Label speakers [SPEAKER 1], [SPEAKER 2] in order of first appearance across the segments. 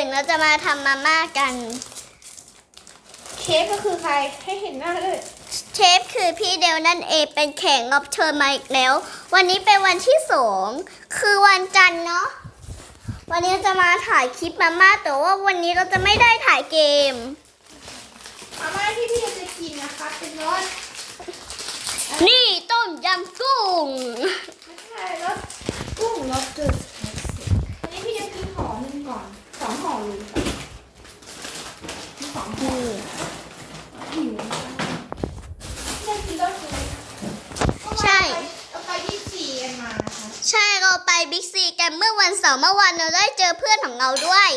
[SPEAKER 1] อื่นเราจะมาทำมาม่ากัน
[SPEAKER 2] เชฟก็คือใครให้เห็นหน้าเลย
[SPEAKER 1] เชฟคือพี่เดวนั่นเองเป็นแขกรับเชิญมาอีกแล้ว วันนี้เป็นวันที่สองคือวันจันทร์เนาะวันนี้จะมาถ่ายคลิปมาม่าแต่ว่าวันนี้เราจะไม่ได้ถ่ายเกม
[SPEAKER 2] มาม่าที่พี่จะกินนะคะเป็นรส
[SPEAKER 1] นี่ต้มยำกุ้ง
[SPEAKER 2] ไม่ใช่รสกุ้งรสจืดอันนี้พี่จะกินห่อหนึ่งก่อนสองห่อเลย มีสองห่อหิวพี่จะกินรสจืด
[SPEAKER 1] ใช่
[SPEAKER 2] เอาไปยี่สี่กันมานะคะ
[SPEAKER 1] ใช่เราไปบิ๊กซีกันเมื่อวันเสาร์เมื่อวานเราได้เจอเพื่อนของเราด้วย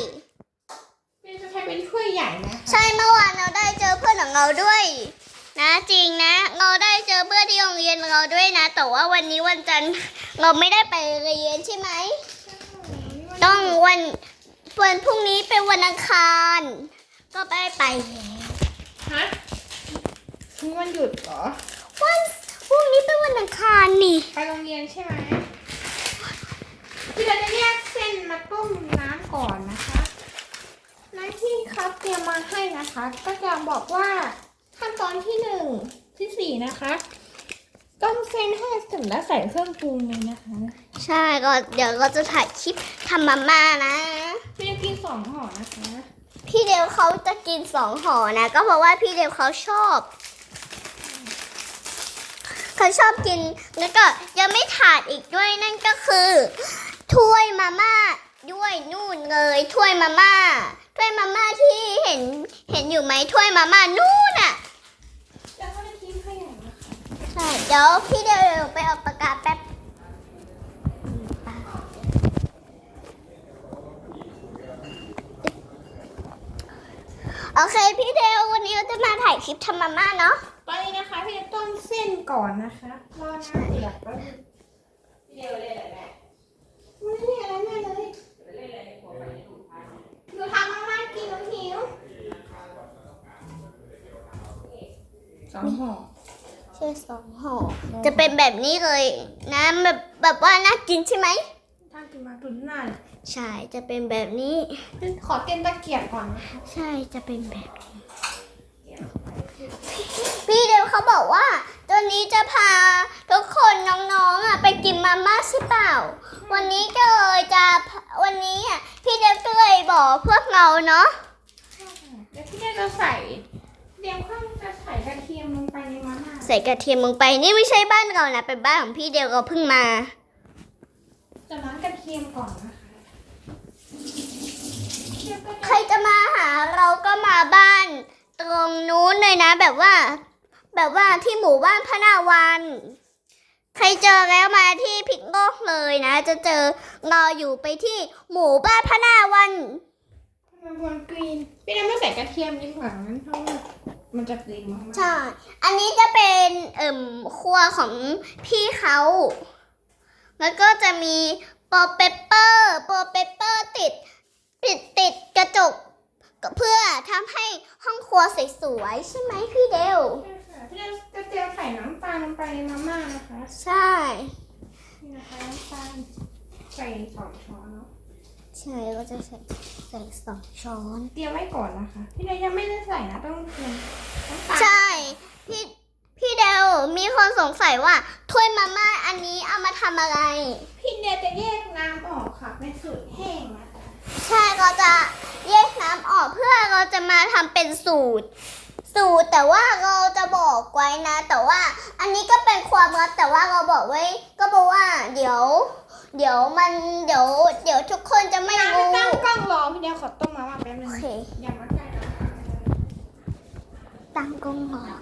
[SPEAKER 2] พี่จะใช้เป็นถ้วยใหญ่นะคะ
[SPEAKER 1] ใช่เมื่อวานเราได้เจอเพื่อนของเราด้วย นะจริงนะ เราได้เจอเพื่อนที่โรงเรียนเราด้วยนะ แต่ว่าวันนี้วันจันทร์เราไม่ได้ไปเรียนใช่ไหม ต้องวันวันพรุ่งนี้เป็นวันอังคาร ก็ไปไปแล้ว
[SPEAKER 2] ฮะมีวันหยุดเหรอ
[SPEAKER 1] วันพรุ่งนี้เป็นวันอังคารนี่
[SPEAKER 2] ไปโรงเรียนใช่ไหมพี่เราจะแยกเส้นมาต้มน้ำก่อนนะคะน้ำที่เขาเตรียมมาให้นะคะ ก็จะบอกว่าขั้นตอนที่หนึ่งที่สี่นะคะต้มเส้นให้ถึงแล้วใส่เครื่องปรุงเลยนะคะ
[SPEAKER 1] ใช่ก็เดี๋ยวเราจะถ่ายคลิปทำมาม่านะ
[SPEAKER 2] พี่จะกินส องห่อนะคะ
[SPEAKER 1] พี่เดวเขาจะกินสองห่อนะ ก็เพราะว่าพี่เดวเขาชอบเขาชอบกินแล้วก็ยังไม่ขาดอีกด้วยนั่นก็คือ ถ้วยมาม่าด้วยนู่นเลยถ้วยมาม่าถ้วยมาม่าที่เห็นเห็นอยู่ไหมถ้วยมาม่านู่นอะ
[SPEAKER 2] แล้วก็จะทิ้งขยะนะคะ
[SPEAKER 1] ใช่เดี๋ยวพี่เดวไปเอาปากกาแป๊บ โอเคพี่เดววันนี้เราจะมาถ่ายคลิปทำมาม่าเนาะ
[SPEAKER 2] ตอนนี้นะคะพี่จะต้มเส้นก่อนนะคะรอน้ำเดือดแป๊บนึงพี่เดียวเล่นอะไรแม่ไม่ได้เล่นอะไรแม่เลยหนูทำมาม่ากินหนูหิวสองห่อ
[SPEAKER 1] ใช่สองห่อจะเป็นแบบนี้เลยนะแบบแบบว่าน่ากินใช่ไหม
[SPEAKER 2] ถ้ากินมาตุนหน้าเลย
[SPEAKER 1] ใช่จะเป็นแบบนี้
[SPEAKER 2] ขอเต้นตะเกียบก่อนนะคะ
[SPEAKER 1] ใช่จะเป็นแบบนี้ พี่เดวเขาบอกว่า ตัวนี้จะพาทุกคนน้องๆอะไปกินมาม่าใช่เปล่า วันนี้ก็เลยจะวันนี้อะพี่เดวก็เลยบอกพวกเราเนาะ
[SPEAKER 2] เดี๋ยวพี่เดียวจะใส่เตรียมเครื่องจะใส่กระเทียมลงไปในมาม่า
[SPEAKER 1] ใส่กระเทียมลงไปนี่ไม่ใช่บ้านเรานะเป็นบ้านของพี่เดวเราเพิ่งมา
[SPEAKER 2] จะล้างกระเทียมก่อนนะคะเทียมก็
[SPEAKER 1] ใครจะมาหาเราก็มาบ้าน ตรงนู้นเลยนะ แบบว่า แบบว่าที่หมู่บ้านพนาวัน ใครเจอแล้วมาที่พิกโลกเลยนะ จะเจอเราอยู่ไปที่หมู่บ้านพนาวัน
[SPEAKER 2] มันควรกรีนพี่เดียวไม่ใส่กระเทียมดีกว่างั้นเพราะว่ามันจะกรีนมากๆ
[SPEAKER 1] ใช่ อันนี้จะเป็นเอ่มครัวของพี่เขา แล้วก็จะมีโปรเปปเปอร์โปรเปปเปอร์ติด ติดติดกระจกเพื่อทำให้ห้องครัวสวยๆใช่ไหมพี่เดว
[SPEAKER 2] ใช่ค่ะพี่เดียวจะเตรียมใส่น้ำตาลลงไปในมาม่านะคะ
[SPEAKER 1] ใช่
[SPEAKER 2] นี่นะคะน้ำตาลใส่สองช้อนเนาะ
[SPEAKER 1] ใช่ก็จะใส่ใส่สองช้อน
[SPEAKER 2] เตรียมไว้ก่อนนะคะ พี่เดียวยังไม่ได้ใส่นะต้องเตรียมน้ำตาล
[SPEAKER 1] ใช่พี่พี่เดวมีคนสงสัยว่าถ้วยมาม่าอันนี้เอามาทำอะไร ช่เราจะแยกน้ำออกเพื่อเราจะมาทำเป็นสูตร สูตรแต่ว่าเราจะบอกไว้นะ แต่ว่าอันนี้ก็เป็นความลับแต่ว่าเราบอกไว้ ก็เพราะว่า เดี๋ยว เดี๋ยวมันเดี๋ยว เดี๋ยวทุกคนจะไม่
[SPEAKER 2] น้ำไป
[SPEAKER 1] รู้
[SPEAKER 2] ตั้งกล้องรอพี่เดียวขอต้มมาม่าแป๊บนึ
[SPEAKER 1] โองเค
[SPEAKER 2] อย่ามาใกล้นะคะ
[SPEAKER 1] ตั้งกล้องรอ